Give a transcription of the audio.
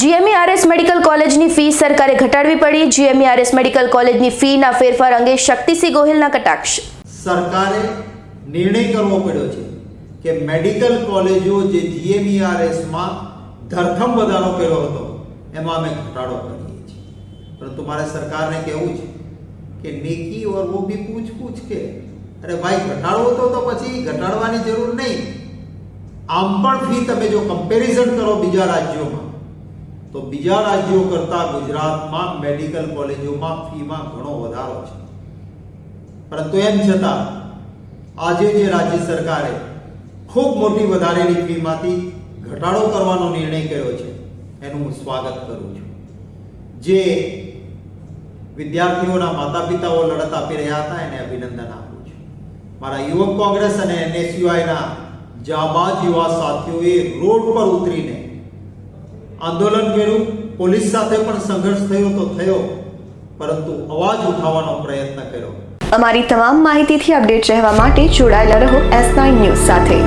GMERS medical કોલેજની fee સરકારે ઘટાડવી પડી. જીએમઈઆરએસ મેડિકલ કોલેજની ફીના ફેરફાર અંગે શક્તિસિંહ ગોહિલના કટાક્ષ. સરકારે નિર્ણય કરવો પડ્યો છે કે મેડિકલ કોલેજો જે જીએમઈઆરએસમાં ધરખમ વધારો કર્યો હતો, એમાં અમે ઘટાડો કરીએ છીએ. પરંતુ મારે સરકારને કહેવું છે કે નેકી ઓર વો ભી પૂછ પૂછ કે, અરે ભાઈ, ઘટાડવો તો તો પછી ઘટાડવાની જરૂર નહીં. આમ પણ ફી તમે જો કમ્પેરિઝન કરો બીજા રાજ્યોમાં તો બીજા રાજ્યો કરતાં ગુજરાતમાં મેડિકલ કોલેજોમાં ફીમાં ઘણો વધારો છે. પરંતુ એમ છતાં, આજે જે રાજ્ય સરકારે ખૂબ મોટી વધારેલી ફીમાંથી ઘટાડો કરવાનો નિર્ણય કર્યો છે, એનું હું સ્વાગત કરું છું. જે વિદ્યાર્થીઓના માતા પિતાઓ લડત આપી રહ્યા હતા, એને અભિનંદન આપું છું. મારા યુવક કોંગ્રેસ અને એનએસયુઆઈના જાબાજ યુવા સાથીઓએ રોડ પર ઉતરીને આંદોલન કર્યું, પોલીસ સાથે પણ સંઘર્ષ થયો તો થયો, પરંતુ અવાજ ઉઠાવવાનો પ્રયત્ન કર્યો. અમારી તમામ માહિતીથી અપડેટ રહેવા માટે જોડાયેલા રહો એસ નાઇન ન્યૂઝ સાથે.